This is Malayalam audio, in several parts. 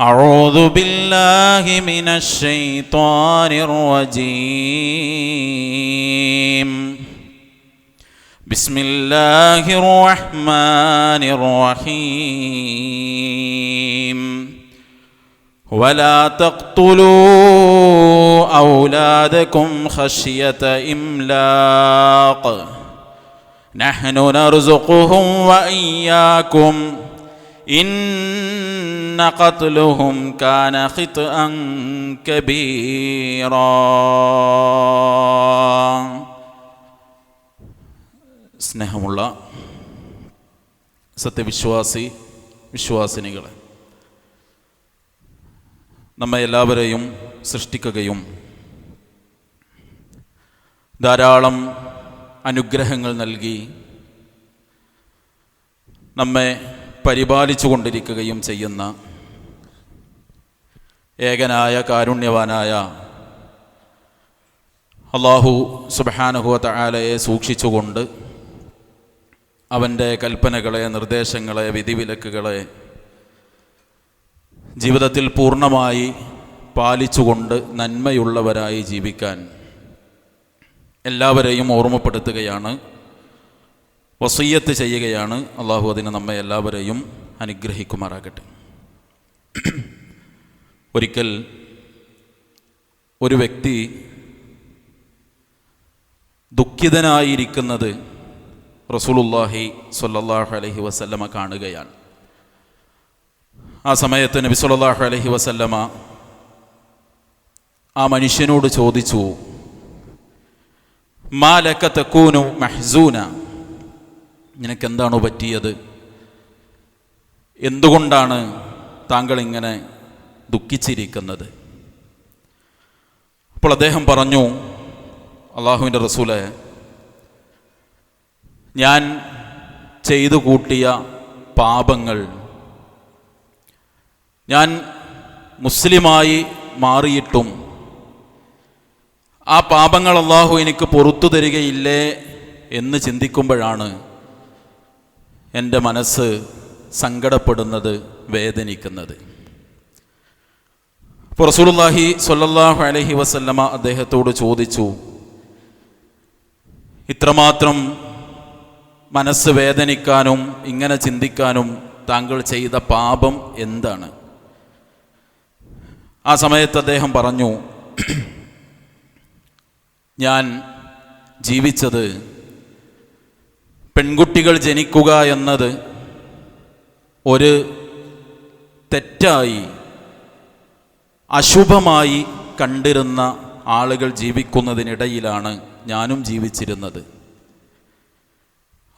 أعوذ بالله من الشيطان الرجيم. بسم الله الرحمن الرحيم. ولا تقتلوا أولادكم خشية إملاق. نحن نرزقهم وإياكم. إن قتلهم كان خطأ كبيرا സ്നേഹമുള്ള സത്യവിശ്വാസി വിശ്വാസിനികളെ നമ്മെ എല്ലാവരെയും സൃഷ്ടിക്കുകയും ധാരാളം അനുഗ്രഹങ്ങൾ നൽകി നമ്മെ പരിപാലിച്ചു കൊണ്ടിരിക്കുകയും ചെയ്യുന്ന ഏകനായ കാരുണ്യവാനായ അള്ളാഹു സുബഹാനുഹുവ തആലയെ സൂക്ഷിച്ചുകൊണ്ട് അവന്റെ കൽപ്പനകളെ നിർദ്ദേശങ്ങളെ വിധിവിലക്കുകളെ ജീവിതത്തിൽ പൂർണമായി പാലിച്ചുകൊണ്ട് നന്മയുള്ളവരായി ജീവിക്കാൻ എല്ലാവരെയും ഓർമ്മപ്പെടുത്തുകയാണ്. വസീയത്ത് ചെയ്യുകയാണ് അള്ളാഹു അതിനെ നമ്മെ എല്ലാവരെയും അനുഗ്രഹിക്കുമാറാകട്ടെ. ഒരിക്കൽ ഒരു വ്യക്തി ദുഃഖിതനായിരിക്കുന്നത് റസൂലുല്ലാഹി സ്വല്ലല്ലാഹു അലഹി വസല്ലമ കാണുകയാണ്. ആ സമയത്ത് നബി സല്ലല്ലാഹു അലഹി വസല്ലമ ആ മനുഷ്യനോട് ചോദിച്ചു മാലക്ക തക്കൂനു മഹ്സൂന? നിനക്കെന്താണോ പറ്റിയത്? എന്തുകൊണ്ടാണ് താങ്കൾ ഇങ്ങനെ ദുഃഖിച്ചിരിക്കുന്നത്? അപ്പോൾ അദ്ദേഹം പറഞ്ഞു അള്ളാഹുവിന്റെ റസൂലെ ഞാൻ ചെയ്തു കൂട്ടിയ പാപങ്ങൾ ഞാൻ മുസ്ലിമായി മാറിയിട്ടും ആ പാപങ്ങൾ അള്ളാഹു എനിക്ക് പുറത്തു തരികയില്ലേ എന്ന് ചിന്തിക്കുമ്പോഴാണ് എന്റെ മനസ്സ് സങ്കടപ്പെടുന്നത് വേദനിക്കുന്നത്. അപ്പോൾ സൊല്ലാഹു അലൈഹി വസല്ലമ അദ്ദേഹത്തോട് ചോദിച്ചു ഇത്രമാത്രം മനസ്സ് വേദനിക്കാനും ഇങ്ങനെ ചിന്തിക്കാനും താങ്കൾ ചെയ്ത പാപം എന്താണ്? ആ സമയത്ത് അദ്ദേഹം പറഞ്ഞു ഞാൻ ജീവിച്ചത് പെൺകുട്ടികൾ ജനിക്കുക എന്നത് ഒരു തെറ്റായി അശുഭമായി കണ്ടിരുന്ന ആളുകൾ ജീവിക്കുന്നതിനിടയിലാണ് ഞാനും ജീവിച്ചിരുന്നത്.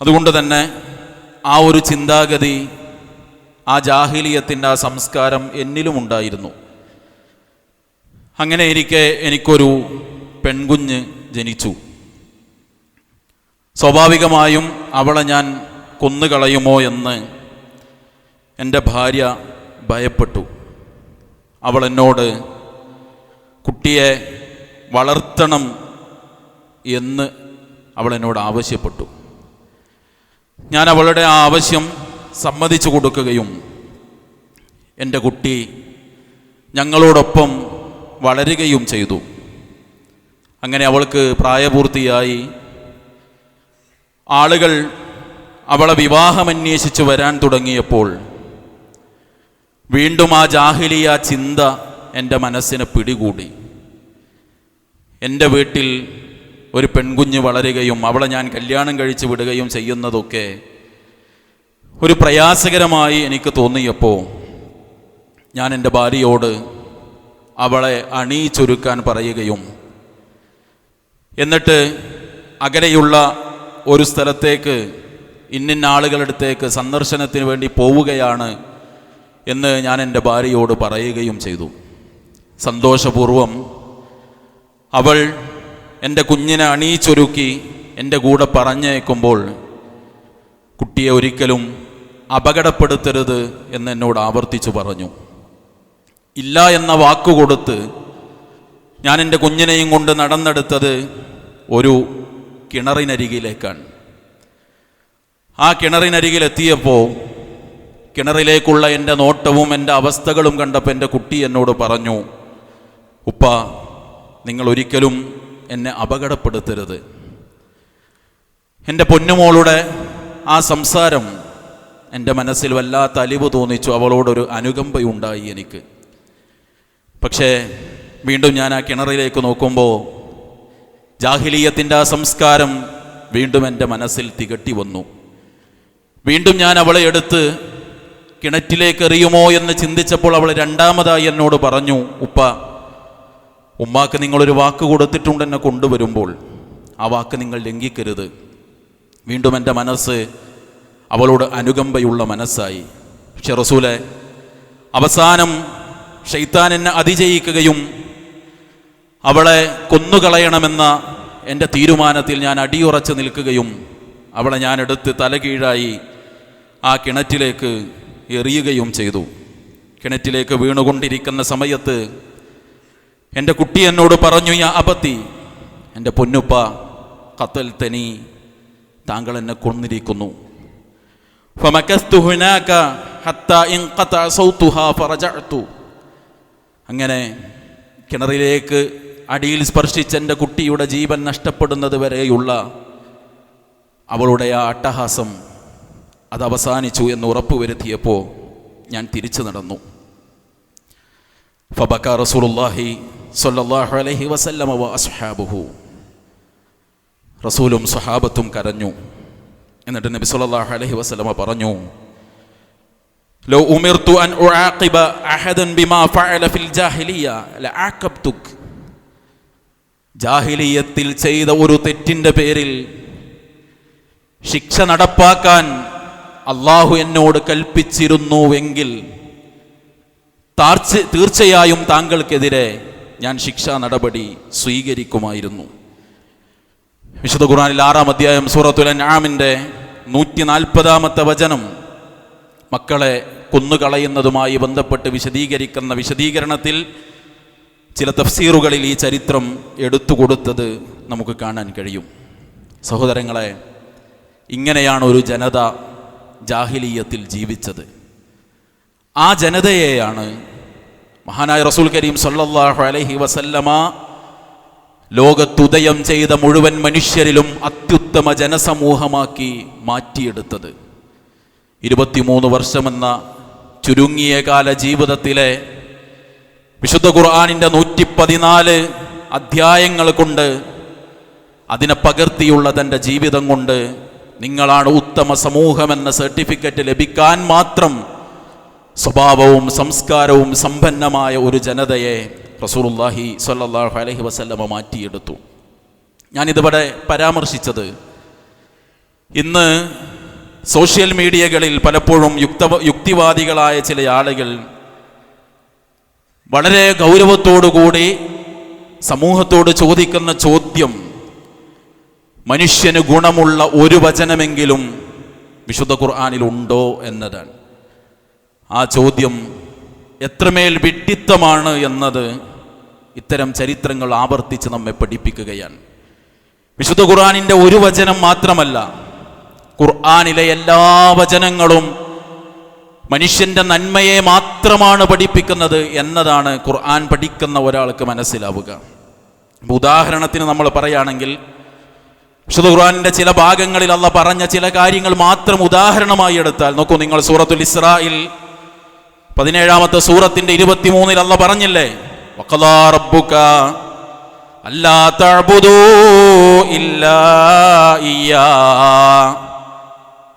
അതുകൊണ്ട് തന്നെ ആ ഒരു ചിന്താഗതി ആ ജാഹിലിയത്തിന്റെ ആ സംസ്കാരം എന്നിലും ഉണ്ടായിരുന്നു. അങ്ങനെ ഇരിക്കെ എനിക്കൊരു പെൺകുഞ്ഞ് ജനിച്ചു. സ്വാഭാവികമായും അവളെ ഞാൻ കൊന്നുകളയുമോ എന്ന് എന്റെ ഭാര്യ ഭയപ്പെട്ടു. അവൾ എന്നോട് കുട്ടിയെ വളർത്തണം എന്ന് അവൾ എന്നോട് ആവശ്യപ്പെട്ടു. ഞാൻ അവളുടെ ആ ആവശ്യം സമ്മതിച്ചു കൊടുക്കുകയും എന്റെ കുട്ടി ഞങ്ങളോടൊപ്പം വളരുകയും ചെയ്തു. അങ്ങനെ അവൾക്ക് പ്രായപൂർത്തിയായി ആളുകൾ അവളെ വിവാഹം വിവാഹമന്വേഷിച്ച് വരാൻ തുടങ്ങിയപ്പോൾ വീണ്ടും ആ ജാഹിലിയ ചിന്ത എന്റെ മനസ്സിനെ പിടികൂടി. എന്റെ വീട്ടിൽ ഒരു പെൺകുഞ്ഞ് വളരുകയും അവളെ ഞാൻ കല്യാണം കഴിച്ച് വിടുകയും ചെയ്യുന്നതൊക്കെ ഒരു പ്രയാസകരമായി എനിക്ക് തോന്നിയപ്പോൾ ഞാൻ എന്റെ ഭാര്യയോട് അവളെ അണിയിച്ചൊരുക്കാൻ പറയുകയും എന്നിട്ട് അകലെയുള്ള ഒരു സ്ഥലത്തേക്ക് ഇന്നിന്ന ആളുകളടുത്തേക്ക് സന്ദർശനത്തിന് വേണ്ടി പോവുകയാണ് എന്ന് ഞാൻ എന്റെ ഭാര്യയോട് പറയുകയും ചെയ്തു. സന്തോഷപൂർവം അവൾ എന്റെ കുഞ്ഞിനെ അണിയിച്ചൊരുക്കി എന്റെ കൂടെ പറഞ്ഞേക്കുമ്പോൾ കുട്ടിയെ ഒരിക്കലും അപകടപ്പെടുത്തരുത് എന്ന് എന്നോട് ആവർത്തിച്ചു പറഞ്ഞു. ഇല്ല എന്ന വാക്ക് കൊടുത്ത് ഞാൻ എന്റെ കുഞ്ഞിനെയും കൊണ്ട് നടന്നെടുത്തത് ഒരു കിണറിനരികിലേക്കാണ്. ആ കിണറിനരികിലെത്തിയപ്പോൾ കിണറിലേക്കുള്ള എന്റെ നോട്ടവും എന്റെ അവസ്ഥകളും കണ്ടപ്പോൾ എന്റെ കുട്ടി എന്നോട് പറഞ്ഞു ഉപ്പ നിങ്ങൾ ഒരിക്കലും എന്നെ അപകടപ്പെടുത്തരുത്. എന്റെ പൊന്നുമോളുടെ ആ സംസാരം എന്റെ മനസ്സിൽ വല്ലാത്ത അലിവ് തോന്നിച്ചു അവളോടൊരു അനുകമ്പയുണ്ടായി എനിക്ക്. പക്ഷേ വീണ്ടും ഞാൻ ആ കിണറിലേക്ക് നോക്കുമ്പോൾ ജാഹിലീയത്തിന്റെ ആ സംസ്കാരം വീണ്ടും എന്റെ മനസ്സിൽ തികട്ടി വന്നു. വീണ്ടും ഞാൻ അവളെ എടുത്ത് കിണറ്റിലേക്ക് എറിയുമോ എന്ന് ചിന്തിച്ചപ്പോൾ അവൾ രണ്ടാമതായി എന്നോട് പറഞ്ഞു ഉപ്പ ഉമ്മാക്ക് നിങ്ങളൊരു വാക്ക് കൊടുത്തിട്ടുണ്ട് എന്നെ കൊണ്ടുവരുമ്പോൾ. ആ വാക്ക് നിങ്ങൾ ലംഘിക്കരുത്. വീണ്ടും എന്റെ മനസ്സ് അവളോട് അനുകമ്പയുള്ള മനസ്സായി. പക്ഷെ റസൂലെ അവസാനം ഷെയ്ത്താൻ എന്നെ അതിജയിക്കുകയും അവളെ കൊന്നുകളയണമെന്ന എന്റെ തീരുമാനത്തിൽ ഞാൻ അടിയുറച്ച് നിൽക്കുകയും അവളെ ഞാൻ എടുത്ത് തലകീഴായി ആ കിണറ്റിലേക്ക് എറിയുകയും ചെയ്തു. കിണറ്റിലേക്ക് വീണുകൊണ്ടിരിക്കുന്ന സമയത്ത് എന്റെ കുട്ടി എന്നോട് പറഞ്ഞു ഞാൻ അബത്തി എന്റെ പൊന്നുപ്പ കത്തൽ തനി താങ്കൾ എന്നെ കൊന്നിരിക്കുന്നു. അങ്ങനെ കിണറിലേക്ക് അടിയിൽ സ്പർശിച്ച എന്റെ കുട്ടിയുടെ ജീവൻ നഷ്ടപ്പെടുന്നത് വരെയുള്ള അവളുടെ ആ അട്ടഹാസം അത് അവസാനിച്ചു എന്ന് ഉറപ്പുവരുത്തിയപ്പോൾ ഞാൻ തിരിച്ചു നടന്നു. ഫബക്ക റസൂലുള്ളാഹി സ്വല്ലല്ലാഹു അലൈഹി വസല്ലമ വ അസ്ഹാബുഹു. റസൂലും സഹാബത്തും കരഞ്ഞു. എന്നിട്ട് നബി സുല്ലാഹു അലഹി വസല്ലമ പറഞ്ഞു ലോ ഉമിർതു അൻ ഉആഖിബ അഹദൻ ബിമാ ഫഅല ഫിൽ ജാഹിലിയ ലഅഖബ്തുക് ജാഹിലിയത്തിൽ ചെയ്ത ഒരു തെറ്റിന്റെ പേരിൽ ശിക്ഷ നടപ്പാക്കാൻ അള്ളാഹു എന്നോട് കൽപ്പിച്ചിരുന്നുവെങ്കിൽ താർച്ച തീർച്ചയായും താങ്കൾക്കെതിരെ ഞാൻ ശിക്ഷാ നടപടി സ്വീകരിക്കുമായിരുന്നു. വിശുദ്ധ ഖുർആനിൽ ആറാം അധ്യായം സൂറത്തുൽ ഞാമിന്റെ നൂറ്റി നാൽപ്പതാമത്തെ വചനം മക്കളെ കൊന്നുകളയുന്നതുമായി ബന്ധപ്പെട്ട് വിശദീകരിക്കുന്ന വിശദീകരണത്തിൽ ചില തഫ്സീറുകളിൽ ഈ ചരിത്രം എടുത്തു കൊടുത്തത് നമുക്ക് കാണാൻ കഴിയും. സഹോദരങ്ങളെ ഇങ്ങനെയാണ് ഒരു ജനത ജാഹിലീയത്തിൽ ജീവിച്ചത്. ആ ജനതയെയാണ് മഹാനായ റസൂൽ കരീം സല്ലല്ലാഹു അലൈഹി വസല്ലമ ലോകത്തുദയം ചെയ്ത മുഴുവൻ മനുഷ്യരിലും അത്യുത്തമ ജനസമൂഹമാക്കി മാറ്റിയെടുത്തത്. ഇരുപത്തിമൂന്ന് വർഷമെന്ന ചുരുങ്ങിയ കാല ജീവിതത്തിലെ വിശുദ്ധ ഖുർആാനിന്റെ നൂറ്റി പതിനാല് അധ്യായങ്ങൾ കൊണ്ട് അതിനെ പകർത്തിയുള്ള തന്റെ ജീവിതം കൊണ്ട് നിങ്ങളാണ് ഉത്തമ സമൂഹമെന്ന സർട്ടിഫിക്കറ്റ് ലഭിക്കാൻ മാത്രം സ്വഭാവവും സംസ്കാരവും സമ്പന്നമായ ഒരു ജനതയെ റസൂലുള്ളാഹി സ്വല്ലല്ലാഹു അലഹി വസല്ലമ മാറ്റിയെടുത്തു. ഞാനിതുവരെ പരാമർശിച്ചത്. ഇന്ന് സോഷ്യൽ മീഡിയകളിൽ പലപ്പോഴും യുക്ത യുക്തിവാദികളായ ചില ആളുകൾ വളരെ ഗൗരവത്തോടുകൂടി സമൂഹത്തോട് ചോദിക്കുന്ന ചോദ്യം മനുഷ്യന് ഗുണമുള്ള ഒരു വചനമെങ്കിലും വിശുദ്ധ ഖുർആാനിൽ ഉണ്ടോ എന്നതാണ്. ആ ചോദ്യം എത്രമേൽ വിഡ്ഢിത്തമാണ് എന്നത് ഇത്തരം ചരിത്രങ്ങൾ ആവർത്തിച്ച് നമ്മെ പഠിപ്പിക്കുകയാണ്. വിശുദ്ധ ഖുർആാനിന്റെ ഒരു വചനം മാത്രമല്ല ഖുർആാനിലെ എല്ലാ വചനങ്ങളും മനുഷ്യന്റെ നന്മയെ മാത്രമാണ് പഠിപ്പിക്കുന്നത് എന്നതാണ് ഖുർആൻ പഠിക്കുന്ന ഒരാൾക്ക് മനസ്സിലാവുക. ഉദാഹരണത്തിന് നമ്മൾ പറയുകയാണെങ്കിൽ വിശുദ്ധ ഖുർആാനിന്റെ ചില ഭാഗങ്ങളിൽ അല്ല പറഞ്ഞ ചില കാര്യങ്ങൾ മാത്രം ഉദാഹരണമായി എടുത്താൽ നോക്കൂ നിങ്ങൾ സൂറത്തുൽ ഇസ്രായിൽ പതിനേഴാമത്തെ സൂറത്തിന്റെ ഇരുപത്തിമൂന്നിൽ അല്ല പറഞ്ഞില്ലേ വഖദാ റബ്ബുക അല്ലാ ഇല്ലാ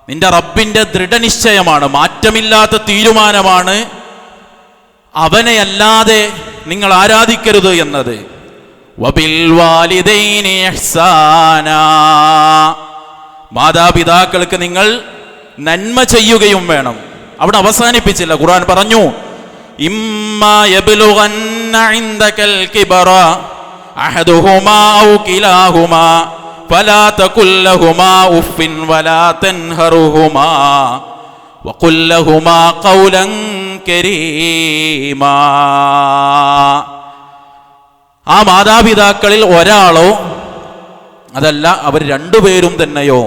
നിന്റെ റബ്ബിന്റെ ദൃഢനിശ്ചയമാണ് മാറ്റമില്ലാത്ത തീരുമാനമാണ്. അവനെ അല്ലാതെ നിങ്ങൾ ആരാധിക്കരുത് എന്നത്. മാതാപിതാക്കൾക്ക് നിങ്ങൾ നന്മ ചെയ്യുകയും വേണം. അവിടെ അവസാനിപ്പിച്ചില്ല ഖുർആൻ പറഞ്ഞു ഇമ്മ യബ്ലുഗന്ന ഇൻദകൽ കിബറ അഹദുഹുമാ ഔ കിലാഹുമാ فلا تقل لهما اف ولا تنهرهما وقل لهما قولا كريما ആ മാതാപിതാക്കളിൽ ഒരാളോ അതല്ല അവർ രണ്ടുപേരും തന്നെയോ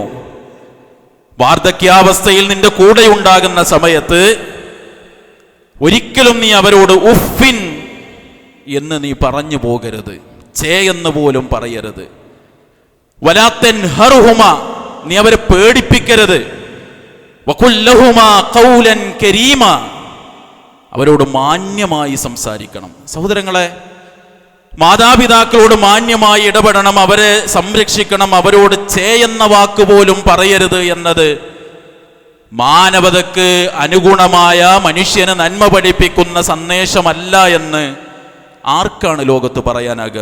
വാർദ്ധക്യാവസ്ഥയിൽ നിന്റെ കൂടെ ഉണ്ടാകുന്ന സമയത്ത് ഒരിക്കലും നീ അവരോട് ഉഫിൻ എന്ന് നീ പറഞ്ഞു പോകരുത് ചേ എന്ന് പോലും പറയരുത് വലാത്തൻ ഹറുഹുമ നീ അവരെ പേടിപ്പിക്കരുത്. ഖൗലൻ കരീമ. അവരോട് മാന്യമായി സംസാരിക്കണം. സഹോദരങ്ങളെ മാതാപിതാക്കളോട് മാന്യമായി ഇടപെടണം. അവരെ സംരക്ഷിക്കണം. അവരോട് ചേ എന്ന വാക്ക് പോലും പറയരുത് എന്നത് മാനവതക്ക് അനുഗുണമായ മനുഷ്യന് നന്മ പഠിപ്പിക്കുന്ന സന്ദേശമല്ല എന്ന് ആർക്കാണ് ലോകത്ത് പറയാനാകുക?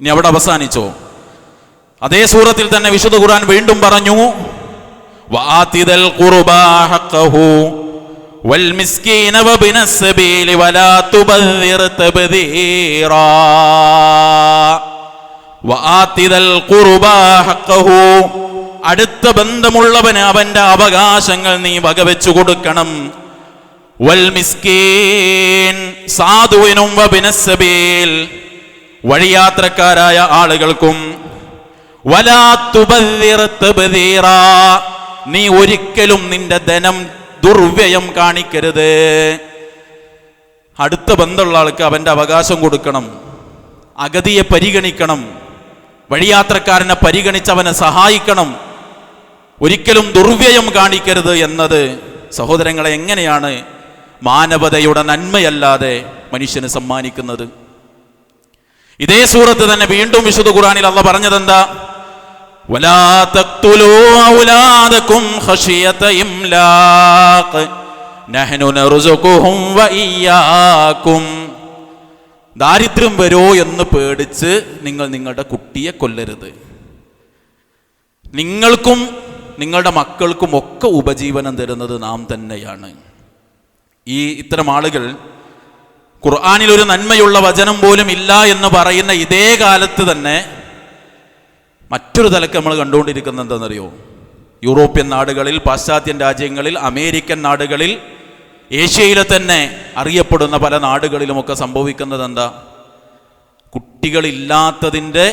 ഇനി അവിടെ അവസാനിച്ചോ? അതേ സൂറത്തിൽ തന്നെ വിശുദ്ധ ഖുർആൻ വീണ്ടും പറഞ്ഞു വൽ മിസ്കീന സബീലി അടുത്ത ബന്ധമുള്ളവന് അവന്റെ അവകാശങ്ങൾ നീ വകവെച്ചു കൊടുക്കണം വൽ മിസ്കീൻ സാധുവിനും സബീൽ വഴിയാത്രക്കാരായ ആളുകൾക്കും. നീ ഒരിക്കലും നിന്റെ ധനം ദുർവ്യയം കാണിക്കരുത്. അടുത്ത ബന്ധമുള്ള ആൾക്ക് അവന്റെ അവകാശം കൊടുക്കണം. അഗതിയെ പരിഗണിക്കണം. വഴിയാത്രക്കാരനെ പരിഗണിച്ച് അവനെ സഹായിക്കണം. ഒരിക്കലും ദുർവ്യയം കാണിക്കരുത് എന്നത് സഹോദരങ്ങളെ എങ്ങനെയാണ് മാനവതയുടെ നന്മയല്ലാതെ മനുഷ്യന് സമ്മാനിക്കുന്നത്? ഇതേ സൂറത്ത് തന്നെ വീണ്ടും വിശുദ്ധ ഖുറാനിൽ അള്ള പറഞ്ഞതെന്താ? ദാരിദ്ര്യം വരോ എന്ന് പേടിച്ച് നിങ്ങൾ നിങ്ങളുടെ കുട്ടിയെ കൊല്ലരുത്. നിങ്ങൾക്കും നിങ്ങളുടെ മക്കൾക്കും ഒക്കെ ഉപജീവനം തരുന്നത് നാം തന്നെയാണ്. ഈ ഇത്തരം ആളുകൾ ഖുർആാനിൽ ഒരു നന്മയുള്ള വചനം പോലും ഇല്ല എന്ന് പറയുന്ന ഇതേ കാലത്ത് തന്നെ മറ്റൊരു തലക്ക് നമ്മൾ കണ്ടുകൊണ്ടിരിക്കുന്നത് എന്താണെന്നറിയോ? യൂറോപ്യൻ നാടുകളിൽ പാശ്ചാത്യൻ രാജ്യങ്ങളിൽ അമേരിക്കൻ നാടുകളിൽ ഏഷ്യയിലെ തന്നെ അറിയപ്പെടുന്ന പല നാടുകളിലുമൊക്കെ സംഭവിക്കുന്നത് എന്താ? കുട്ടികളില്ലാത്തതിന്റെ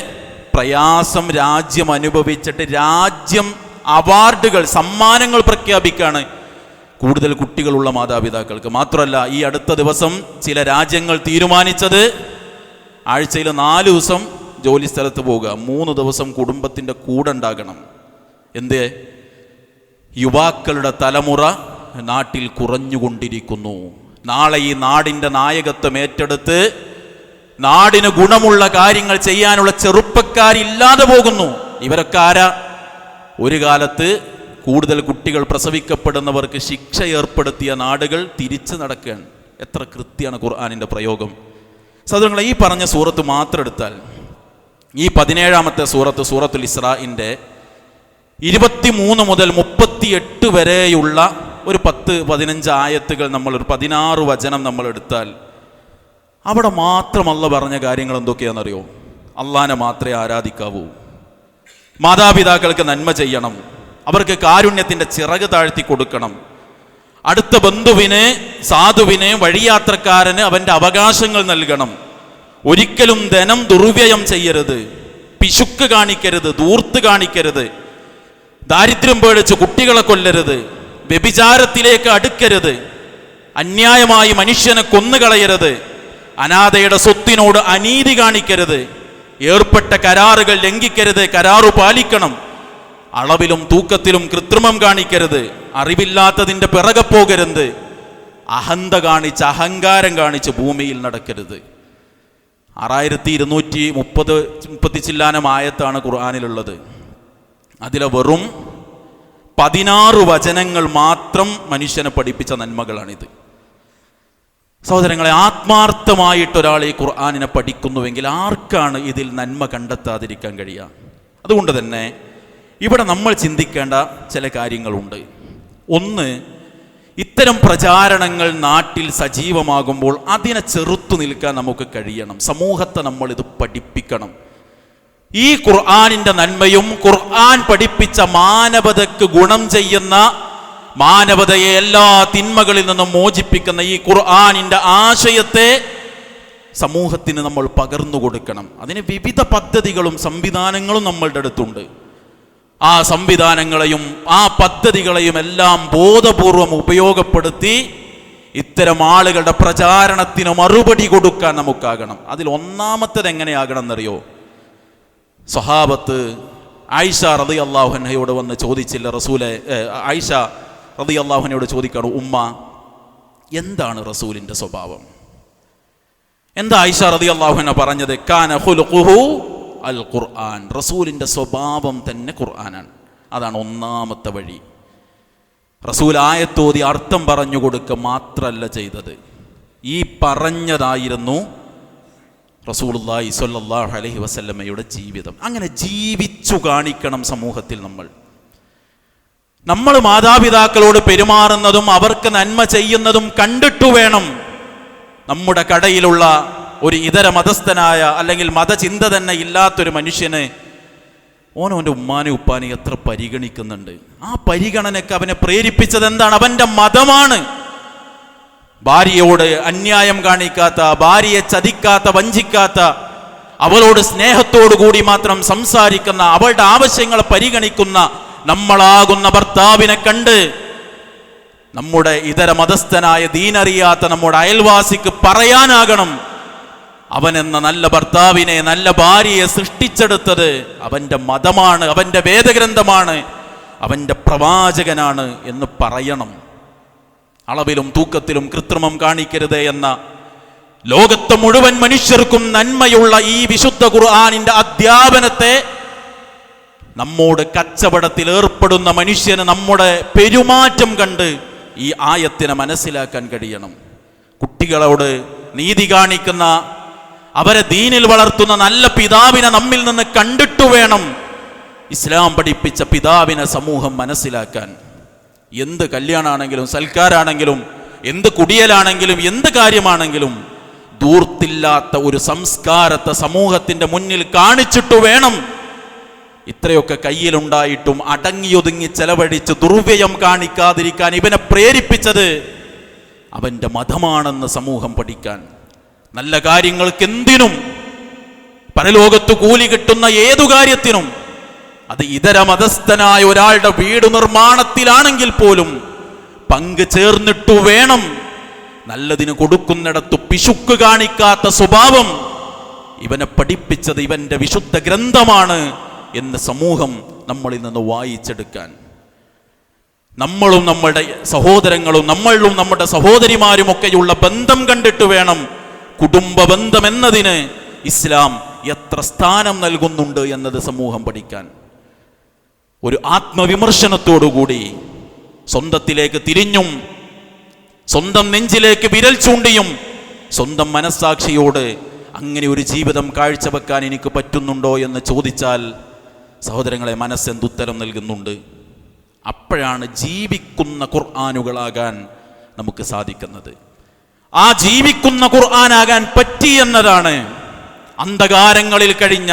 പ്രയാസം രാജ്യം അനുഭവിച്ചിട്ട് രാജ്യം അവാർഡുകൾ സമ്മാനങ്ങൾ പ്രഖ്യാപിക്കുകയാണ്. കൂടുതൽ കുട്ടികളുള്ള മാതാപിതാക്കൾക്ക്. മാത്രമല്ല ഈ അടുത്ത ദിവസം ചില രാജ്യങ്ങൾ തീരുമാനിച്ചത് ആഴ്ചയിൽ നാല് ദിവസം ജോലി സ്ഥലത്ത് പോവുക. മൂന്ന് ദിവസം കുടുംബത്തിന്റെ കൂടെ ഉണ്ടാകണം. എന്തേ? യുവാക്കളുടെ തലമുറ നാട്ടിൽ കുറഞ്ഞുകൊണ്ടിരിക്കുന്നു. നാളെ ഈ നാടിന്റെ നായകത്വം ഏറ്റെടുത്ത് നാടിന് ഗുണമുള്ള കാര്യങ്ങൾ ചെയ്യാനുള്ള ചെറുപ്പക്കാരില്ലാതെ പോകുന്നു. ഇവരൊക്കെ ആരാ? ഒരു കാലത്ത് കൂടുതൽ കുട്ടികൾ പ്രസവിക്കപ്പെടുന്നവർക്ക് ശിക്ഷ ഏർപ്പെടുത്തിയ നാടുകൾ തിരിച്ചു നടക്കുകയാണ്. എത്ര കൃത്യമാണ് ഖുർആാനിന്റെ പ്രയോഗം. സഹോദരങ്ങളെ ഈ പറഞ്ഞ സൂറത്ത് മാത്രം എടുത്താൽ ഈ പതിനേഴാമത്തെ സൂറത്ത് സൂറത്തുൽ ഇസ്രാഇന്റെ ഇരുപത്തിമൂന്ന് മുതൽ മുപ്പത്തിയെട്ട് വരെയുള്ള ഒരു പത്ത് പതിനഞ്ച് ആയത്തുകൾ നമ്മൾ ഒരു പതിനാറ് വചനം നമ്മൾ എടുത്താൽ അവിടെ മാത്രമല്ല പറഞ്ഞ കാര്യങ്ങൾ എന്തൊക്കെയാണെന്നറിയോ? അള്ളാനെ മാത്രമേ ആരാധിക്കാവൂ. മാതാപിതാക്കൾക്ക് നന്മ ചെയ്യണം. അവർക്ക് കാരുണ്യത്തിന്റെ ചിറക് താഴ്ത്തി കൊടുക്കണം. അടുത്ത ബന്ധുവിന് സാധുവിന് വഴിയാത്രക്കാരന് അവന്റെ അവകാശങ്ങൾ നൽകണം. ഒരിക്കലും ധനം ദുർവ്യയം ചെയ്യരുത്. പിശുക്ക് കാണിക്കരുത് ദൂർത്ത് കാണിക്കരുത്. ദാരിദ്ര്യം പേടിച്ച് കുട്ടികളെ കൊല്ലരുത്. വ്യഭിചാരത്തിലേക്ക് അടുക്കരുത്. അന്യായമായി മനുഷ്യനെ കൊന്നുകളയരുത്. അനാഥയുടെ സ്വത്തിനോട് അനീതി കാണിക്കരുത്. ഏർപ്പെട്ട കരാറുകൾ ലംഘിക്കരുത്. കരാറു പാലിക്കണം. അളവിലും തൂക്കത്തിലും കൃത്രിമം കാണിക്കരുത്. അറിവില്ലാത്തതിന്റെ പിറകെ പോകരുത്. അഹന്ത കാണിച്ച് അഹങ്കാരം കാണിച്ച് ഭൂമിയിൽ നടക്കരുത്. ആറായിരത്തി ഇരുന്നൂറ്റി മുപ്പത് മുപ്പത്തി ചില്ലാനം ആയത്താണ് ഖുർആാനിലുള്ളത്. അതിലെ വെറും പതിനാറ് വചനങ്ങൾ മാത്രം മനുഷ്യനെ പഠിപ്പിച്ച നന്മകളാണിത്. സഹോദരങ്ങളെ ആത്മാർത്ഥമായിട്ട് ഒരാൾ ഈ ഖുർആാനിനെ പഠിക്കുന്നുവെങ്കിൽ ആർക്കാണ് ഇതിൽ നന്മ കണ്ടെത്താതിരിക്കാൻ കഴിയുക? അതുകൊണ്ട് തന്നെ ഇവിടെ നമ്മൾ ചിന്തിക്കേണ്ട ചില കാര്യങ്ങളുണ്ട്. ഒന്ന് ഇത്തരം പ്രചാരണങ്ങൾ നാട്ടിൽ സജീവമാകുമ്പോൾ അതിനെ ചെറുത്തു നിൽക്കാൻ നമുക്ക് കഴിയണം. സമൂഹത്തെ നമ്മൾ ഇത് പഠിപ്പിക്കണം. ഈ ഖുർആാനിന്റെ നന്മയും ഖുർആൻ പഠിപ്പിച്ച മാനവതയ്ക്ക് ഗുണം ചെയ്യുന്ന മാനവതയെ എല്ലാ തിന്മകളിൽ നിന്നും മോചിപ്പിക്കുന്ന ഈ ഖുർആാനിന്റെ ആശയത്തെ സമൂഹത്തിന് നമ്മൾ പകർന്നു കൊടുക്കണം. അതിന് വിവിധ പദ്ധതികളും സംവിധാനങ്ങളും നമ്മളുടെ അടുത്തുണ്ട്. ആ സംവിധാനങ്ങളെയും ആ പദ്ധതികളെയും എല്ലാം ബോധപൂർവം ഉപയോഗപ്പെടുത്തി ഇത്തരം ആളുകളുടെ പ്രചാരണത്തിന് മറുപടി കൊടുക്കാൻ നമുക്കാകണം. അതിൽ ഒന്നാമത്തത് എങ്ങനെയാകണം എന്നറിയോ സ്വഹാബത്ത് ആയിഷ റതി അള്ളാഹുനയോട് വന്ന് ചോദിച്ചില്ല റസൂലെ ആയിഷ റതി അള്ളാഹുനയോട് ചോദിക്കാണ് ഉമ്മ എന്താണ് റസൂലിന്റെ സ്വഭാവം? എന്താ ആയിഷ റതി അള്ളാഹുന പറഞ്ഞത്? കാന അൽ ഖുർആൻ റസൂലിന്റെ സ്വഭാവം തന്നെ ഖുർആനാണ്. അതാണ് ഒന്നാമത്തെ വഴി. റസൂൽ ആയത്തോതി അർത്ഥം പറഞ്ഞു കൊടുക്കുക മാത്രമല്ല ചെയ്തത്. ഈ പറഞ്ഞതായിരുന്നു റസൂലുള്ളാഹി സ്വല്ലല്ലാഹു അലഹി വസല്ലമ്മയുടെ ജീവിതം. അങ്ങനെ ജീവിച്ചു കാണിക്കണം സമൂഹത്തിൽ നമ്മൾ. നമ്മൾ മാതാപിതാക്കളോട് പെരുമാറുന്നതും അവർക്ക് നന്മ ചെയ്യുന്നതും കണ്ടിട്ടു വേണം നമ്മുടെ കടയിലുള്ള ഒരു ഇതര മതസ്ഥനായ അല്ലെങ്കിൽ മതചിന്ത തന്നെ ഇല്ലാത്തൊരു മനുഷ്യന് ഓനവന്റെ ഉമ്മാനെ ഉപ്പാനെ എത്ര പരിഗണിക്കുന്നുണ്ട്? ആ പരിഗണനയ്ക്ക് അവനെ പ്രേരിപ്പിച്ചത് എന്താണ്? അവന്റെ മതമാണ്. ഭാര്യയോട് അന്യായം കാണിക്കാത്ത ഭാര്യയെ ചതിക്കാത്ത വഞ്ചിക്കാത്ത അവളോട് സ്നേഹത്തോടു കൂടി മാത്രം സംസാരിക്കുന്ന അവളുടെ ആവശ്യങ്ങളെ പരിഗണിക്കുന്ന നമ്മളാകുന്ന ഭർത്താവിനെ കണ്ട് നമ്മുടെ ഇതര മതസ്ഥനായ ദീനറിയാത്ത നമ്മുടെ അയൽവാസിക്ക് പറയാനാകണം. അവൻ എന്ന നല്ല ഭർത്താവിനെ നല്ല ഭാര്യയെ സൃഷ്ടിച്ചെടുത്തത് അവന്റെ മതമാണ് അവന്റെ വേദഗ്രന്ഥമാണ് അവന്റെ പ്രവാചകനാണ് എന്ന് പറയണം. അളവിലും തൂക്കത്തിലും കൃത്രിമം കാണിക്കരുത് എന്ന ലോകത്തെ മുഴുവൻ മനുഷ്യർക്കും നന്മയുള്ള ഈ വിശുദ്ധ ഖുർആാനിന്റെ അധ്യാപനത്തെ നമ്മോട് കച്ചവടത്തിൽ ഏർപ്പെടുന്ന മനുഷ്യന് നമ്മുടെ പെരുമാറ്റം കണ്ട് ഈ ആയത്തിനെ മനസ്സിലാക്കാൻ കഴിയണം. കുട്ടികളോട് നീതി കാണിക്കുന്ന അവരെ ദീനിൽ വളർത്തുന്ന നല്ല പിതാവിനെ നമ്മിൽ നിന്ന് കണ്ടിട്ടു വേണം. ഇസ്ലാം പഠിപ്പിച്ച പിതാവിനെ സമൂഹം മനസ്സിലാക്കാൻ. എന്ത് കല്യാണാണെങ്കിലും സൽക്കാരാണെങ്കിലും എന്ത് കുടിയലാണെങ്കിലും എന്ത് കാര്യമാണെങ്കിലും ദൂർത്തില്ലാത്ത ഒരു സംസ്കാരത്തെ സമൂഹത്തിന്റെ മുന്നിൽ കാണിച്ചിട്ടു വേണം. ഇത്രയൊക്കെ കയ്യിലുണ്ടായിട്ടും അടങ്ങിയൊതുങ്ങി ചെലവഴിച്ച് ദുർവ്യയം കാണിക്കാതിരിക്കാൻ ഇവനെ പ്രേരിപ്പിച്ചത് അവന്റെ മതമാണെന്ന് സമൂഹം പഠിക്കാൻ. നല്ല കാര്യങ്ങൾക്ക് എന്തിനും പരലോകത്ത് കൂലി കിട്ടുന്ന ഏതു കാര്യത്തിനും? അത് ഇതര മതസ്ഥനായ ഒരാളുടെ വീട് നിർമ്മാണത്തിലാണെങ്കിൽ പോലും പങ്ക് ചേർന്നിട്ടു വേണം. നല്ലതിന് കൊടുക്കുന്നിടത്ത് പിശുക്ക് കാണിക്കാത്ത സ്വഭാവം ഇവനെ പഠിപ്പിച്ചത് ഇവന്റെ വിശുദ്ധ ഗ്രന്ഥമാണ് എന്ന് സമൂഹം നമ്മളിൽ നിന്ന് വായിച്ചെടുക്കാൻ. നമ്മളും നമ്മളുടെ സഹോദരങ്ങളും നമ്മളും നമ്മുടെ സഹോദരിമാരും ഒക്കെയുള്ള ബന്ധം കണ്ടിട്ട് വേണം കുടുംബ ബന്ധം എന്നതിന് ഇസ്ലാം എത്ര സ്ഥാനം നൽകുന്നുണ്ട് എന്നത് സമൂഹം പഠിക്കാൻ. ഒരു ആത്മവിമർശനത്തോടുകൂടി സ്വന്തത്തിലേക്ക് തിരിഞ്ഞും സ്വന്തം നെഞ്ചിലേക്ക് വിരൽ ചൂണ്ടിയും സ്വന്തം മനസ്സാക്ഷിയോട് അങ്ങനെ ഒരു ജീവിതം കാഴ്ചവെക്കാൻ എനിക്ക് പറ്റുന്നുണ്ടോ എന്ന് ചോദിച്ചാൽ സഹോദരങ്ങളെ മനസ്സെന്തുത്തരം നൽകുന്നുണ്ട്? അപ്പോഴാണ് ജീവിക്കുന്ന ഖുർആാനുകളാകാൻ നമുക്ക് സാധിക്കുന്നത്. ആ ജീവിക്കുന്ന ഖുർആനാകാൻ പറ്റി എന്നതാണ് അന്ധകാരങ്ങളിൽ കഴിഞ്ഞ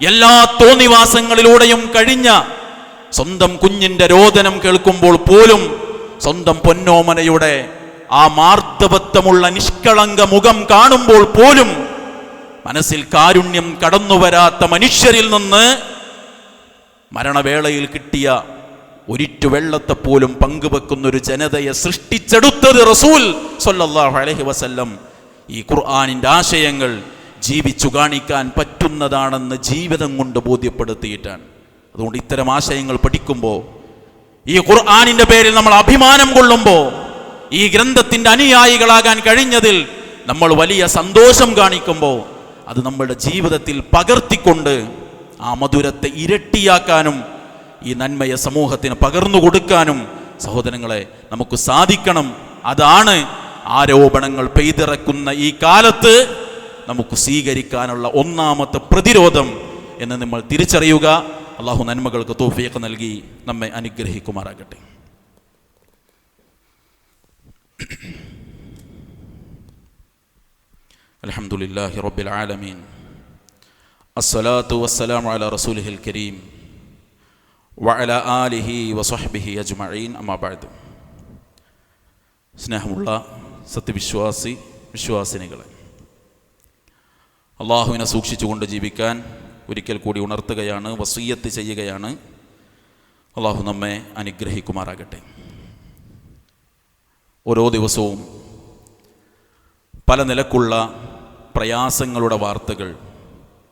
എല്ലാ തോന്നിവാസങ്ങളിലൂടെയും കഴിഞ്ഞ സ്വന്തം കുഞ്ഞിന്റെ രോദനം കേൾക്കുമ്പോൾ പോലും സ്വന്തം പൊന്നോമനയുടെ ആ മാർദ്ദവത്വമുള്ള നിഷ്കളങ്ക മുഖം കാണുമ്പോൾ പോലും മനസ്സിൽ കാരുണ്യം കടന്നുവരാത്ത മനുഷ്യരിൽ നിന്ന് മരണവേളയിൽ കിട്ടിയ ഒരിറ്റു വെള്ളത്തെ പോലും പങ്കുവെക്കുന്ന ഒരു ജനതയെ സൃഷ്ടിച്ചെടുത്തത് റസൂൽ സൊല്ലാഹു അലൈഹി വസല്ലം. ഈ ഖുർആനിന്റെ ആശയങ്ങൾ ജീവിച്ചു കാണിക്കാൻ പറ്റുന്നതാണെന്ന് ജീവിതം കൊണ്ട് ബോധ്യപ്പെടുത്തിയിട്ടാണ്. അതുകൊണ്ട് ഇത്തരം ആശയങ്ങൾ പഠിക്കുമ്പോൾ ഈ ഖുർആനിന്റെ പേരിൽ നമ്മൾ അഭിമാനം കൊള്ളുമ്പോൾ ഈ ഗ്രന്ഥത്തിന്റെ അനുയായികളാകാൻ കഴിഞ്ഞതിൽ നമ്മൾ വലിയ സന്തോഷം കാണിക്കുമ്പോൾ അത് നമ്മളുടെ ജീവിതത്തിൽ പകർത്തിക്കൊണ്ട് ആ മധുരത്തെ ഇരട്ടിയാക്കാനും ഈ നന്മയെ സമൂഹത്തിന് പകർന്നു കൊടുക്കാനും സഹോദരങ്ങളെ നമുക്ക് സാധിക്കണം. അതാണ് ആരോപണങ്ങൾ പെയ്തിറക്കുന്ന ഈ കാലത്ത് നമുക്ക് സ്വീകരിക്കാനുള്ള ഒന്നാമത്തെ പ്രതിരോധം എന്ന് നമ്മൾ തിരിച്ചറിയുക. അള്ളാഹു നന്മകൾക്ക് തോഫിയൊക്കെ നൽകി നമ്മെ അനുഗ്രഹിക്കുമാറാകട്ടെ. അലഹമുല്ലാഹി റബ്ബിൽ ആലമീൻ. അസ്സലാത്തു വസ്സലാം അല റസൂലിഹിൽ കരീം. വഅല ആലിഹി വസഹ്ബിഹി അജ്മഈൻ അമ്മാബാദ് സ്നേഹമുള്ള സത്യവിശ്വാസി വിശ്വാസിനികളെ അള്ളാഹുവിനെ സൂക്ഷിച്ചുകൊണ്ട് ജീവിക്കാൻ ഒരിക്കൽ കൂടി ഉണർത്തുകയാണ് വസീയത്ത് ചെയ്യുകയാണ്. അള്ളാഹു നമ്മെ അനുഗ്രഹിക്കുമാറാകട്ടെ. ഓരോ ദിവസവും പല നിലക്കുള്ള പ്രയാസങ്ങളുടെ വാർത്തകൾ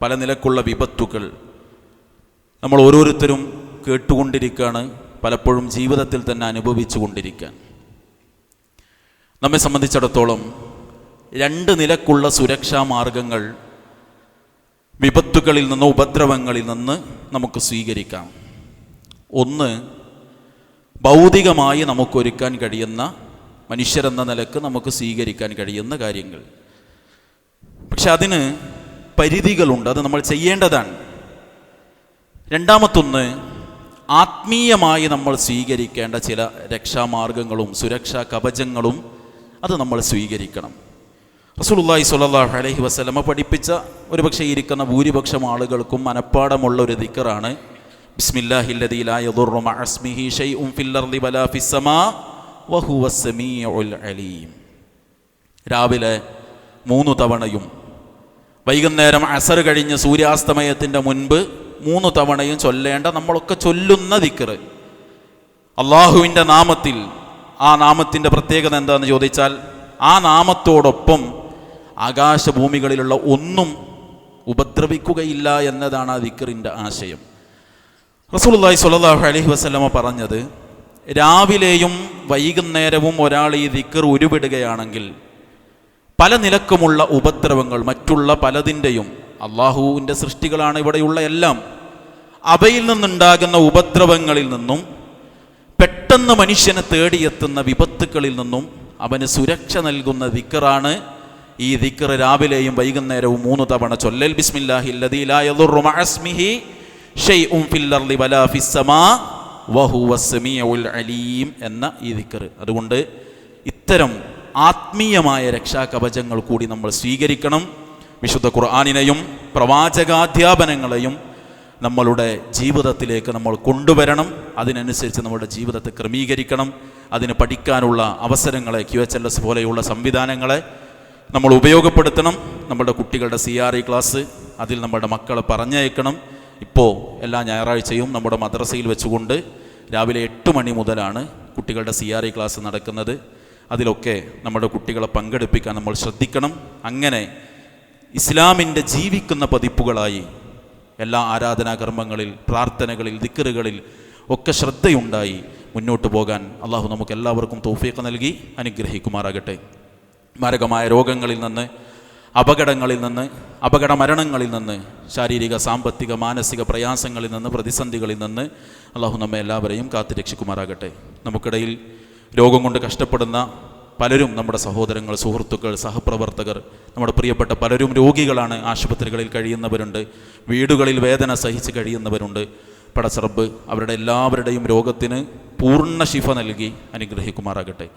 പല നിലക്കുള്ള വിപത്തുകൾ നമ്മൾ ഓരോരുത്തരും കേട്ടുകൊണ്ടിരിക്കുകയാണ് പലപ്പോഴും ജീവിതത്തിൽ തന്നെ അനുഭവിച്ചു കൊണ്ടിരിക്കാൻ നമ്മെ സംബന്ധിച്ചിടത്തോളം രണ്ട് നിലക്കുള്ള സുരക്ഷാ മാർഗങ്ങൾ വിപത്തുകളിൽ നിന്ന് ഉപദ്രവങ്ങളിൽ നിന്ന് നമുക്ക് സ്വീകരിക്കാം. ഒന്ന് ഭൗതികമായി നമുക്കൊരുക്കാൻ കഴിയുന്ന മനുഷ്യരെന്ന നിലയ്ക്ക് നമുക്ക് സ്വീകരിക്കാൻ കഴിയുന്ന കാര്യങ്ങൾ. പക്ഷെ അതിന് പരിധികളുണ്ട് അത് നമ്മൾ ചെയ്യേണ്ടതാണ്. രണ്ടാമത്തൊന്ന് ആത്മീയമായി നമ്മൾ സ്വീകരിക്കേണ്ട ചില രക്ഷാമാർഗങ്ങളും സുരക്ഷാ കവചങ്ങളും അത് നമ്മൾ സ്വീകരിക്കണം. റസൂലുള്ളാഹി സ്വല്ലല്ലാഹു അലൈഹി വസല്ലമ പഠിപ്പിച്ച ഒരുപക്ഷെ ഇരിക്കുന്ന ഭൂരിപക്ഷം ആളുകൾക്കും മനഃപ്പാടമുള്ള ഒരു ദിക്കറാണ്. ബിസ്മില്ലാഹില്ലദീ ലാ യദുറു മഅസ്മിഹി ഷൈഉൻ ഫിൽ വലാ ഫിസ് അലീം. രാവിലെ മൂന്ന് തവണയും വൈകുന്നേരം അസർ കഴിഞ്ഞ് സൂര്യാസ്തമയത്തിന്റെ മുൻപ് മൂന്ന് തവണയും ചൊല്ലേണ്ട നമ്മളൊക്കെ ചൊല്ലുന്ന ദിക്കറ് അള്ളാഹുവിന്റെ നാമത്തിൽ ആ നാമത്തിന്റെ പ്രത്യേകത എന്താണെന്ന് ചോദിച്ചാൽ ആ നാമത്തോടൊപ്പം ആകാശഭൂമികളിലുള്ള ഒന്നും ഉപദ്രവിക്കുകയില്ല എന്നതാണ് ആ ദിക്കറിന്റെ ആശയം. റസൂലുള്ളാഹി സ്വല്ലല്ലാഹു അലൈഹി വസല്ലമ പറഞ്ഞത് രാവിലെയും വൈകുന്നേരവും ഒരാൾ ഈ ദിക്കർ ഉരുവിടുകയാണെങ്കിൽ പല നിലക്കുമുള്ള ഉപദ്രവങ്ങൾ മറ്റുള്ള പലതിന്റെയും അള്ളാഹുവിന്റെ സൃഷ്ടികളാണ് ഇവിടെയുള്ള എല്ലാം. അവയിൽ നിന്നുണ്ടാകുന്ന ഉപദ്രവങ്ങളിൽ നിന്നും പെട്ടെന്ന് മനുഷ്യനെ തേടിയെത്തുന്ന വിപത്തുക്കളിൽ നിന്നും അവന് സുരക്ഷ നൽകുന്ന ദിക്കറാണ് ഈ ദിക്കർ രാവിലെയും വൈകുന്നേരവും മൂന്ന് തവണ ചൊല്ലൽ. ബിസ്മില്ലാഹി വലാ ഫിസ്സമാ അലീം എന്ന ഈ ദിക്കർ അതുകൊണ്ട് ഇത്തരം ആത്മീയമായ രക്ഷാകവചങ്ങൾ കൂടി നമ്മൾ സ്വീകരിക്കണം. വിശുദ്ധ ഖുർആാനിനെയും പ്രവാചകാധ്യാപനങ്ങളെയും നമ്മളുടെ ജീവിതത്തിലേക്ക് നമ്മൾ കൊണ്ടുവരണം. അതിനനുസരിച്ച് നമ്മുടെ ജീവിതത്തെ ക്രമീകരിക്കണം. അതിന് പഠിക്കാനുള്ള അവസരങ്ങളെ ക്യു എച്ച് എൽ എസ് പോലെയുള്ള സംവിധാനങ്ങളെ നമ്മൾ ഉപയോഗപ്പെടുത്തണം. നമ്മുടെ കുട്ടികളുടെ സി ആർ ഇ ക്ലാസ് അതിൽ നമ്മുടെ മക്കളെ പറഞ്ഞയക്കണം. ഇപ്പോൾ എല്ലാ ഞായറാഴ്ചയും നമ്മുടെ മദ്രസയിൽ വെച്ചുകൊണ്ട് രാവിലെ എട്ട് മണി മുതലാണ് കുട്ടികളുടെ സി ആർ ഇ ക്ലാസ് നടക്കുന്നത്. അതിലൊക്കെ നമ്മുടെ കുട്ടികളെ പങ്കെടുപ്പിക്കാൻ നമ്മൾ ശ്രദ്ധിക്കണം. അങ്ങനെ ഇസ്ലാമിന്റെ ജീവിക്കുന്ന പതിപ്പുകളായി എല്ലാ ആരാധനാകർമ്മങ്ങളിൽ പ്രാർത്ഥനകളിൽ ദിക്കറുകളിൽ ഒക്കെ ശ്രദ്ധയുണ്ടായി മുന്നോട്ട് പോകാൻ അള്ളാഹു നമുക്ക് എല്ലാവർക്കും തൗഫീഖ് നൽകി അനുഗ്രഹിക്കുമാറാകട്ടെ. മാരകമായ രോഗങ്ങളിൽ നിന്ന് അപകടങ്ങളിൽ നിന്ന് അപകട മരണങ്ങളിൽ നിന്ന് ശാരീരിക സാമ്പത്തിക മാനസിക പ്രയാസങ്ങളിൽ നിന്ന് പ്രതിസന്ധികളിൽ നിന്ന് അള്ളാഹു നമ്മെ എല്ലാവരെയും കാത്തു രക്ഷിക്കുമാറാകട്ടെ നമുക്കിടയിൽ രോഗം കൊണ്ട് കഷ്ടപ്പെടുന്ന പലരും നമ്മുടെ സഹോദരങ്ങൾ സുഹൃത്തുക്കൾ സഹപ്രവർത്തകർ നമ്മുടെ പ്രിയപ്പെട്ട പലരും രോഗികളാണ് ആശുപത്രികളിൽ കഴിയുന്നവരുണ്ട്. വീടുകളിൽ വേദന സഹിച്ച് കഴിയുന്നവരുണ്ട്. പടസ്രബ് അവരുടെ എല്ലാവരുടെയും രോഗത്തിന് പൂർണ ശിഫ നൽകി അനുഗ്രഹിക്കുമാറാകട്ടെ.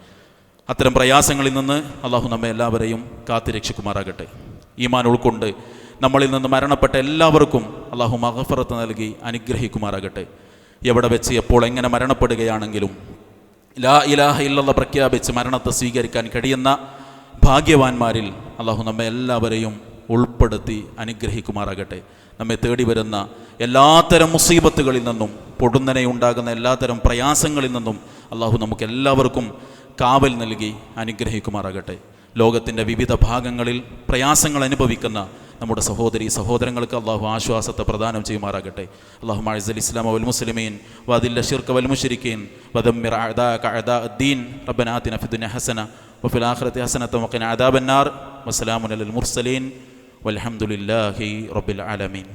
അത്തരം പ്രയാസങ്ങളിൽ നിന്ന് അള്ളാഹു നമ്മെ എല്ലാവരെയും കാത്തിരക്ഷിക്കുമാറാകട്ടെ ഈമാൻ ഉൾക്കൊണ്ട് നമ്മളിൽ നിന്ന് മരണപ്പെട്ട എല്ലാവർക്കും അള്ളാഹു മഹഫറത്ത് നൽകി അനുഗ്രഹിക്കുമാറാകട്ടെ. എവിടെ വെച്ച് എപ്പോൾ എങ്ങനെ മരണപ്പെടുകയാണെങ്കിലും ലാ ഇലാഹ ഇല്ലല്ല പ്രഖ്യാപിച്ച് മരണത്തെ സ്വീകരിക്കാൻ കഴിയുന്ന ഭാഗ്യവാന്മാരിൽ അള്ളാഹു നമ്മെ എല്ലാവരെയും ഉൾപ്പെടുത്തി അനുഗ്രഹിക്കുമാറാകട്ടെ. നമ്മെ തേടി വരുന്ന എല്ലാത്തരം മുസീബത്തുകളിൽ നിന്നും പൊടുന്നനെ ഉണ്ടാകുന്ന എല്ലാത്തരം പ്രയാസങ്ങളിൽ നിന്നും അള്ളാഹു നമുക്ക് എല്ലാവർക്കും കാവൽ നൽകി അനുഗ്രഹിക്കുമാറാകട്ടെ. ലോകത്തിന്റെ വിവിധ ഭാഗങ്ങളിൽ പ്രയാസങ്ങൾ അനുഭവിക്കുന്ന നമ്മുടെ സഹോദരി സഹോദരങ്ങൾക്ക് അള്ളാഹു ആശ്വാസത്തെ പ്രദാനം ചെയ്യുമാറാകട്ടെ. അള്ളാഹു മഅസൽ ഇസ്ലാം വൽ മുസ്ലിമീൻ വദില്ല ഷിർക്ക് വൽ മുശ്രിക്കീൻ വദമ്മിർ റബ്ബനാ ആതിന ഫിദ്ദുന ഹസന വഫിൽ ആഖിറതി ഹസനത വഖിന അദാബന്നാർ വസ്സലാമു അലൽ മുർസലീൻ വൽഹംദുലില്ലാഹി റബ്ബിൽ ആലമീൻ.